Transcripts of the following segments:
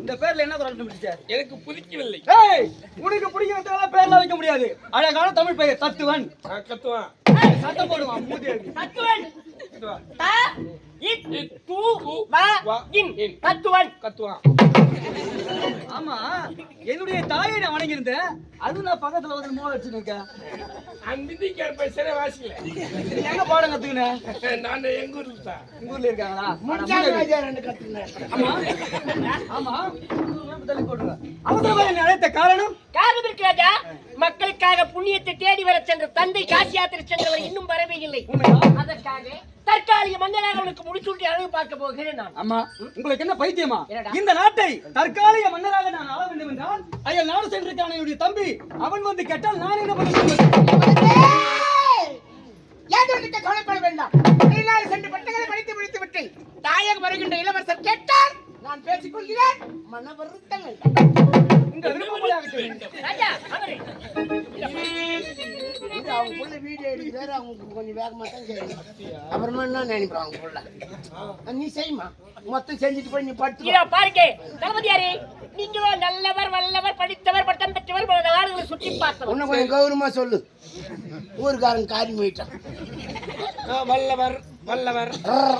இந்த பேர்ல என்ன குறை கண்டுபிடிச்ச எனக்கு புதிக்கவில்லை ஏய் உனக்கு பிடிக்கிறதுனால பேர்ல வைக்க முடியாது. அழகான தமிழ் பெயர் தத்துவன். நான் கத்துவான் சட்டம் போடுவான் மூதே தத்துவன். த. தத்துவன் கத்துவான். ஆமா என்னுடைய தாயை நான் வணங்கியிருந்தேன். அது நான் பக்கத்துல வந்து இருக்கேன். நான் மிதிக்கிற பேசுற வாசிக்கல. எங்க பாடம் கத்துக்கின? நான் எங்க தான் உங்க ஊர்ல இருக்காங்களா? ஆமா. ஆமா. தள்ளி போட்டுருங்க அவசரமாக என்னை அழைத்த காரணம்? காரணம் இருக்கு ராஜா. மக்களுக்காக புண்ணியத்தை தேடி வர சென்ற தந்தை காசி யாத்திரை சென்றவர் இன்னும் வரவே இல்லை. அதற்காக தற்காலிக மன்னராக முடிசூட்டி அழகு பார்க்க போகிறேன் நான். அம்மா உங்களுக்கு என்ன பைத்தியமா? இந்த நாட்டை தற்காலிக மன்னராக நான் ஆள வேண்டும் என்றால் அயல் நாடு சென்றிருக்கான என்னுடைய தம்பி. அவன் வந்து கேட்டால் நான் என்ன பண்ண கவலைப்பட வேண்டாம்? வெளிநாடு சென்று பட்டங்களை படித்து முடித்து விட்டு தாயகம் வருகின்ற இளவரசர் கேட்டால் நான் பேசிக் கொள்கிறேன். மன இது அவங்க புள்ள வீடியோ எடுக்கிறாரு அவங்க கொஞ்சம் வேகமா தான் செய்யணும். அப்புறமா என்ன நினைப்பான் அவங்க புள்ள? நீ செய்யுமா மொத்தம் செஞ்சுட்டு போய் நீ படுத்து பாருங்க. தளபதியாரே நீங்களோ நல்லவர் வல்லவர் படித்தவர் பட்டம் பெற்றவர் நாடுகளை சுற்றி பார்த்தவர் இன்னும் கொஞ்சம் கௌரவமா சொல்லு. ஊருக்காரன் காரி போயிட்டான். வல்லவர் வல்லவர்.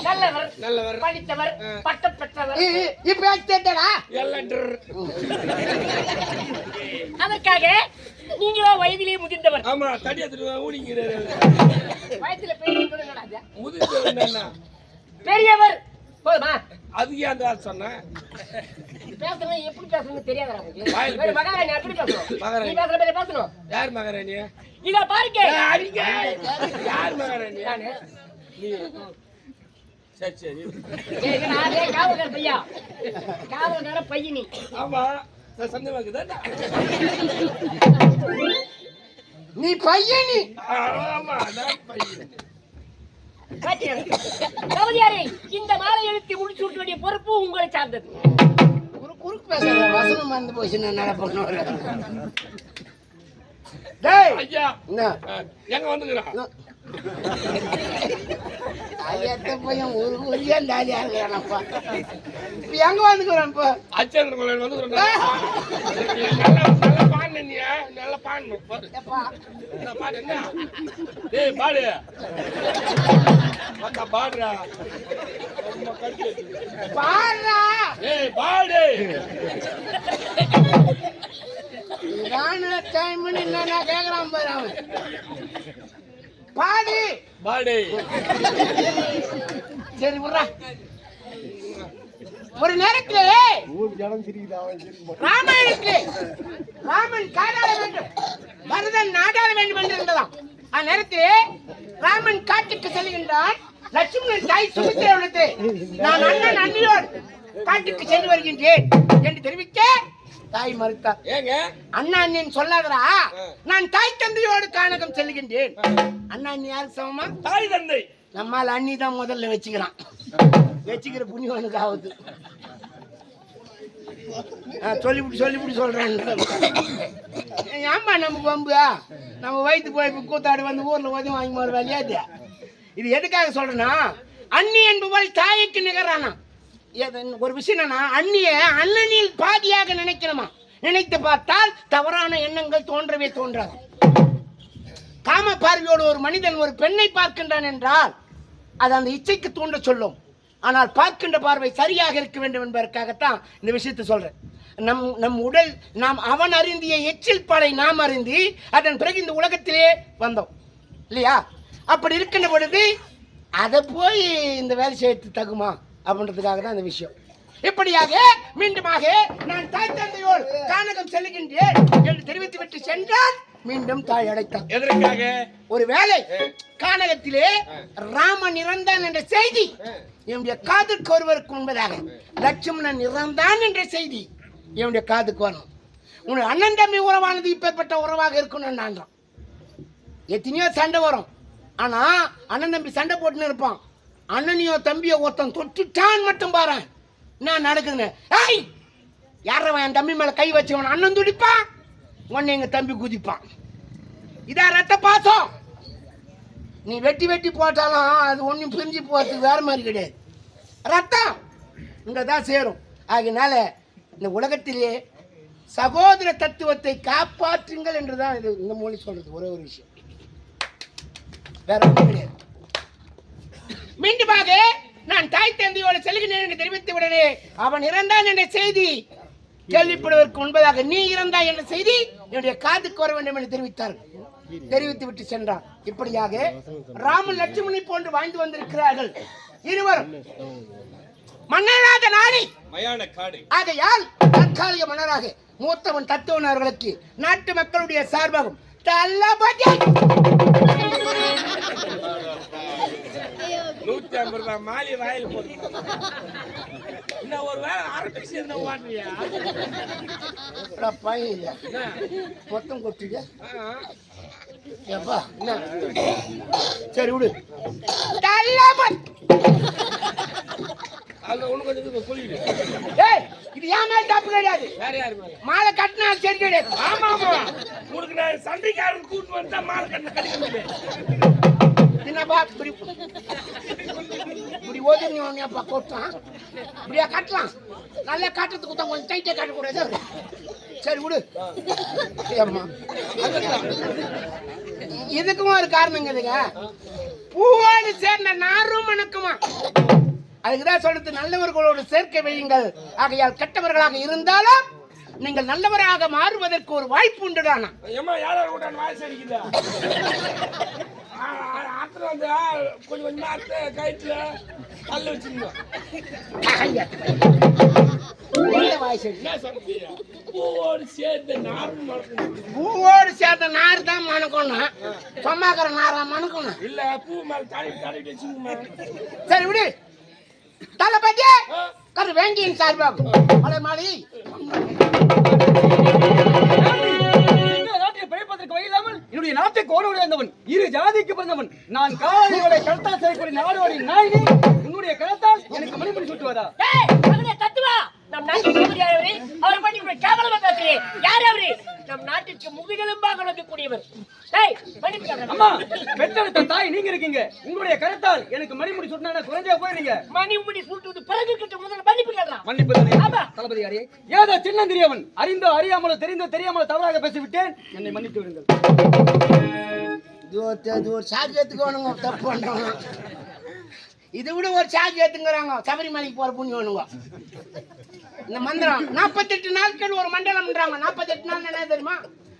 நல்லவர் நல்லவர். படித்தவர் பட்டம் பெற்றவர் இப்ப கேட்டடா? எல்லாம் டிர். அதற்காக நீங்களோ வயதிலே முதிர்ந்தவர். ஆமா தடி எடுத்துட்டு ஊடிங்கிறாரு வயசுல பெரியவர் ராஜா முதிர்ந்தவர் பெரியவர். போதுமா? அதுக்கு ஏன் அந்த ஆள் சொன்னேன் பேசணும் எப்படி பேசணும்னு தெரியாதா உங்களுக்கு. மகாராணி எப்படி பேசணும். நீ பேசுற மாதிரி பேசணும். யார் மகாராணி? இதோ பாருங்க. யார் மகாராணி? நானு. நீ. சரி சரி. ஏய், இது நானே காவல்கார பையா. காவல்கார பையனி. ஆமா. நான் சந்தேகமா இருக்குதா நீ பையன். நீ ஆமா நான் பையன். கவதியாரே இந்த மாலை எழுத்தி முடிச்சு விட்ட வேண்டிய பொறுப்பு உங்களை சார்ந்தது. குறுக்கு பேசுற வசனம் மறந்து போச்சு நான் என்ன பண்ணுவேன் டேய்! ஐயா எங்க வந்துக்கிறான் ஐயத்த பையன் ஒரு ஒரியா டாலியா இருக்கிறானப்பா இப்ப எங்க வந்துக்கிறேன் இப்ப அச்சந்திர கோயில் வந்துக்கிறான். நல்லா பாடணும் பாடு எப்பா? என்ன பாடு என்ன? டேய் பாடு. அக்கா பாடுறா. பாடுறா டைம்னு என்ன கேக்குறான் பாரு அவன். பாடு. பாடு. சரி விட்றா. ஒரு நேரத்துல ராமாயணத்திலே ராமன் காடாள வேண்டும். பரதன் நாடாள வேண்டும் என்று இருந்ததாம். அந்நேரத்திலே ராமன் காட்டுக்கு செல்கின்றான். லட்சுமணன் தாய் சுமித்திரவிடத்திலே நான் அண்ணன் அண்ணியோடு காட்டுக்கு சென்று வருகின்றேன் என்று தெரிவிக்க தாய் மறுத்தார் ஏங்க? அண்ணா அண்ணின் சொல்லாதடா. நான் தாய் தந்தையோடு கானகம் செல்கின்றேன். அண்ணா அண்ணி யாருக்கு சமமா தாய் தந்தை. நம்மால் அண்ணி தான் முதல்ல வச்சுக்கிறான். வச்சுக்கிற புண்ணியவனுக்கு ஆகுது சொல்லிவிட்டு சொல்லிவிட்டு சொல்றேன். ஏன்பா நமக்கு வம்பு? நம்ம வயிற்று போய் கூத்தாடி வந்து ஊர்ல உதவி வாங்கி போற விளையாட்டு இது? எதுக்காக சொல்றேன்னா அண்ணி என்பவள் தாய்க்கு நிகரானா ஒரு விஷயம் என்னன்னா அண்ணிய அண்ணனில் பாதியாக நினைக்கணுமா? நினைத்து பார்த்தால் தவறான எண்ணங்கள் தோன்றவே தோன்றாது. காம பார்வையோடு ஒரு மனிதன் ஒரு பெண்ணை பார்க்கின்றான் என்றால் அது அந்த இச்சைக்கு தூண்ட சொல்லும். ஆனால் பார்க்கின்ற பார்வை சரியாக இருக்க வேண்டும் என்பதற்காகத்தான் இந்த விஷயத்தை சொல்றேன். நம் நம் உடல் நாம் அவன் அறிந்திய எச்சில் பாலை நாம் அறிந்து அதன் பிறகு இந்த உலகத்திலே வந்தோம். இல்லையா? அப்படி இருக்கின்ற பொழுது அதை போய் இந்த வேலை செய்யறது தகுமா? அப்படின்றதுக்காக தான் இந்த விஷயம். இப்படியாக மீண்டுமாக நான் தாய் தந்தையோடு கானகம் செல்லுகின்றேன் என்று தெரிவித்துவிட்டு சென்றால் மீண்டும் தாய் அடைத்தான். எதற்காக? ஒரு வேலை கானகத்திலே ராமன் இறந்தான் என்ற செய்தி என்னுடைய காதுக்கு ஒருவருக்கு உண்பதாக லட்சுமணன் இறந்தான் என்ற செய்தி என்னுடைய காதுக்கு வரணும். உன் அண்ணன் தம்பி உறவானது இப்பேற்பட்ட உறவாக இருக்கணும் நான் எத்தனையோ சண்டை வரும். ஆனா அண்ணன் தம்பி சண்டை போட்டுன்னு இருப்பான். அண்ணனையோ தம்பியோ ஒருத்தன் தொட்டுட்டான் மட்டும் பாரு. என்ன நடக்குதுன்னு. ஏய் யாரவன் என் தம்பி மேல கை வச்சவன்? அண்ணன் துடிப்பான் உன்னை எங்க தம்பி குதிப்பான். இதான் ரத்த பாசம். நீ வெட்டி வெட்டி போட்டாலும் அது ஒன்றும் பிரிஞ்சு போகிறதுக்கு வேற மாதிரி கிடையாது. ரத்தம் இங்கே தான் சேரும். ஆகினால இந்த உலகத்திலே சகோதர தத்துவத்தை காப்பாற்றுங்கள் என்று தான் இது இந்த மொழி சொல்கிறது ஒரே ஒரு விஷயம். வேற ஒன்றும் கிடையாது மீண்டுமாக நான் தாய் தந்தையோடு என்று தெரிவித்து அவன் இறந்தான் என்ற செய்தி கேள்விப்படுவதற்கு முன்பதாக நீ இறந்தாய் என்ற செய்தி என்னுடைய காதுக்கு வர வேண்டும் என்று தெரிவித்தார்கள் தெரிவித்து விட்டு சென்றான். இப்படியாக ராமன் லட்சுமணி போன்று வாழ்ந்து வந்திருக்கிறார்கள். இருவரும் மன்னராத காடு. ஆகையால் தற்காலிக மன்னராக மூத்தவன் தத்துவன் அவர்களுக்கு நாட்டு மக்களுடைய சார்பாகும். தளபதி! நூத்தி ஐம்பது ரூபாய் மாலி வாயில் போட்டு. இன்னும் ஒரு வேலை ஆரம்பிச்சு இருந்தா ஓட்டுறியா அடா பையன். மொத்தம் கொட்டுங்க என்ன? சரி விடு. அந்த ஒண்ணு கொஞ்சம் ஏய் இது ஏன் மேல தப்பு கிடையாது. வேற யாரு மேல? மாலை கட்டினா சரி கிடையாது. ஆமா ஆமா. உனக்கு நான் சண்டைக்காரன் கூட்டு வந்தா மாலை கண்ணு கடிக்க முடியாது. என்னப்பா இப்படி போது நீ உன்னை அப்பா கொட்டான் இப்படியா கட்டலாம்? நல்லா காட்டுறதுக்கு தான் கொஞ்சம் டைட்டே காட்டக்கூடாது. சரி விடு. ஏம்மா. இதுக்கும் ஒரு காரணம் இதுங்க. பூவோடு சேர்ந்த நாரும் மணக்குமா அதுக்குதான் சொல்றது நல்லவர்களோடு சேர்க்க வையுங்கள். ஆகையால் கெட்டவர்களாக இருந்தாலும் நீங்கள் நல்லவராக மாறுவதற்கு ஒரு வாய்ப்பு உண்டுடானா? ஆத்திரம் வந்து கொஞ்சம் கொஞ்சமா அத்தை கயிற்றுல கல்ல வச்சிருந்தோம் பூவோடு சேர்ந்து மணக்கணும் பூவோடு சேர்த்த நார் தான் மணக்கணும் சொம்மாக்கிற நாரா மணக்கணும் இல்ல பூ மேல தடவி தடவி வச்சுக்கோமா சரி விடு. தளபதி கரு வேண்டியின் சார்பாகும். மலை மாலை. என்னுடைய நாட்டை கோடோடு இருந்தவன் இரு ஜாதிக்கு பிறந்தவன். நான் காவலியோட கருத்தால் செய்யக்கூடிய நாடோடி நாயினி உன்னுடைய கருத்தால் எனக்கு மணிமணி சுட்டுவதா? தத்துவா நம் நாட்டு எதிரியானவரே, அவரை பற்றி கேவலமா பேசுறேன் யார் அவரு? நம் நாட்டிற்கு முதுகெலும்பாக கூடியவர் அம்மா பெற்றெடுத்த தாய் நீங்க இருக்கீங்க. உங்களுடைய கருத்தால் எனக்கு மணிமுடி சுட்டினா குறைஞ்சா போயிருங்க. மணிமுடி சூட்டுவது பிறகு கிட்ட முதல்ல மன்னிப்பு கேட்கலாம். மன்னிப்பு தானே? ஆமா. தளபதியாரே ஏதோ சின்னந்திரியவன். அறிந்தோ அறியாமலோ தெரிந்தோ தெரியாமலோ தவறாக பேசிவிட்டேன். என்னை மன்னித்து விடுங்கள். இது ஒரு சாக்கு ஏத்துக்கோணுங்க. தப்பு பண்றவங்க இதை விட ஒரு சாக்கு ஏத்துங்கிறாங்க. சபரிமலைக்கு போற புண்ணியவனுங்க இந்த மந்திரம் நாற்பத்தெட்டு நாட்கள் ஒரு மண்டலம்ன்றாங்க. நாற்பத்தெட்டு நாள் என்ன தெரியுமா?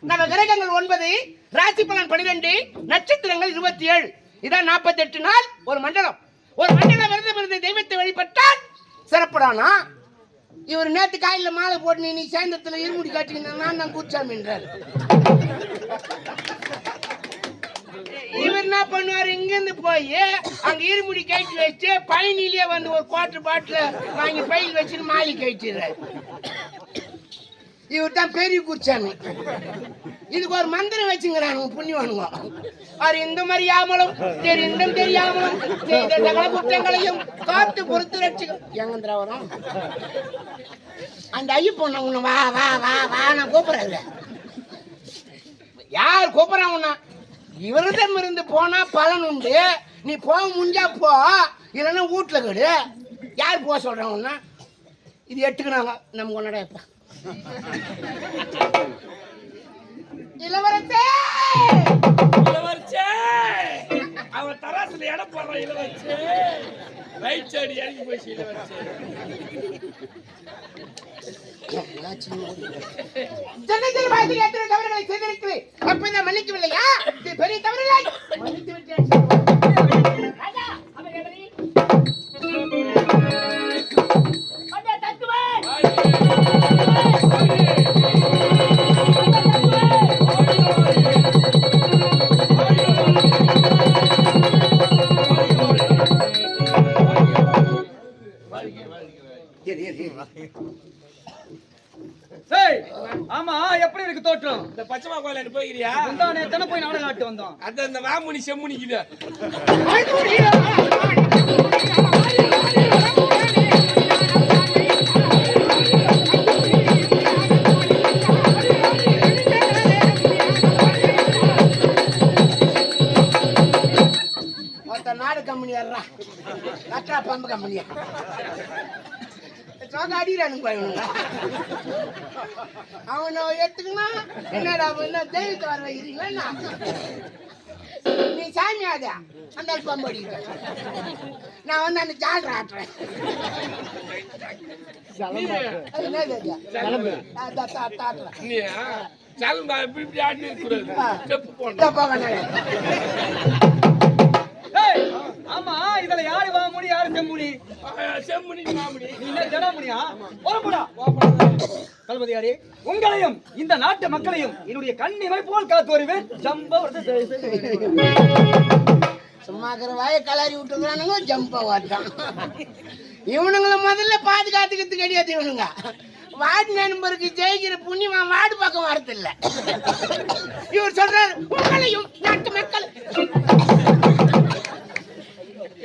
நம்ம கிரகங்கள் ஒன்பது ராசி பலன் பனிரெண்டு நட்சத்திரங்கள் இருபத்தி ஏழு இதான் நாற்பத்தெட்டு நாள் ஒரு மண்டலம். ஒரு மண்டலம் விரதம் இருந்து தெய்வத்தை வழிபட்டால் சிறப்படானா? இவர் நேற்று காலையில மாலை போட்டு நீ சாயந்தரத்துல இருமுடி காட்டிக்கிட்டு நான் தான் கூச்சாமின்றாரு. இவர் என்ன பண்ணுவார்? இங்கேருந்து போய் அங்க இருமுடி கழிச்சு வச்சு பயணிலேயே வந்து ஒரு குவார்டர் பாட்டில் வாங்கி பையில் வச்சுன்னு மாலி கழிச்சிடுறாரு இவர் தான் பெரிய குச்சாமி. இதுக்கு ஒரு மந்திரம் வச்சுங்கிறாங்க புண்ணியவானுங்க அவர் இந்த மாதிரி யாமலும் தெரிந்தும் தெரியாமலும் செய்த சகல குற்றங்களையும் காத்து பொறுத்து ரட்சிக்கும் எங்கந்திரா வரும். அந்த ஐயப்பொண்ண உன்னை வா வா வா வா நான் கூப்பிடுறேன் யார் கூப்பிடுறான் உன்ன? இவரிடம் இருந்து போனா பலன் உண்டு. நீ போக முடிஞ்சா போ. இல்லைன்னா வீட்டில் கெடு யார் போக சொல்றாங்கன்னா இது எட்டுக்கிறாங்க நம்ம உன்னடா இப்போ இளவரசே! இளவரசே! அவன் தராசுல எடை போடுறான் இளவரசே. ரைட் சைடு இறங்கி போச்சு இளவரசே. ஜனத்தில் மாதிரி எத்தனை தவறுகளை செய்திருக்கிறேன். அப்ப நான் மன்னிக்கவில்லையா? பெரிய தவறுகளை மன்னித்து விட்டேன். போய்கிறியா முந்தா நேத்தானே போய் நாடகம் ஆட்டு வந்தோம்? அந்த இந்த வாமுனி செம்முனிக்குது நாடு கம்பெனி வர்றான் கட்டா பம்பு கம்பெனியா? அடிக்கிறானுங்க அவனை எடுத்துக்கனா என்னடா என்ன தெய்வத்தை வர வைக்கிறீங்களா? நீ சாமியாதா அந்த பம்பு அடிக்கிற நான் வந்து அந்த ஜால்ரா ஆட்டுறேன் சலம்பா இப்படி இப்படி ஆடி இருக்கிறது இதுல யாரு வாமுடி யாரு செம்முடி செம்மணி மாமணி நீ என்ன ஜடாமுடியா போறப்படா தளபதியாரே உங்களையும் இந்த நாட்டு மக்களையும் என்னுடைய கண்ணிமை போல் காத்து வருவேன். ஜம்பவரத்து சும்மா வாயை கலாரி விட்டுக்கிறானுங்க ஜம்ப வாட்டான் இவனுங்களை முதல்ல பாதுகாத்துக்கிறது கிடையாது இவனுங்க வார்டு நண்பருக்கு ஜெயிக்கிற புண்ணியமா வார்டு பக்கம் வரதில்ல. இவர் சொல்றாரு உங்களையும் நாட்டு மக்கள்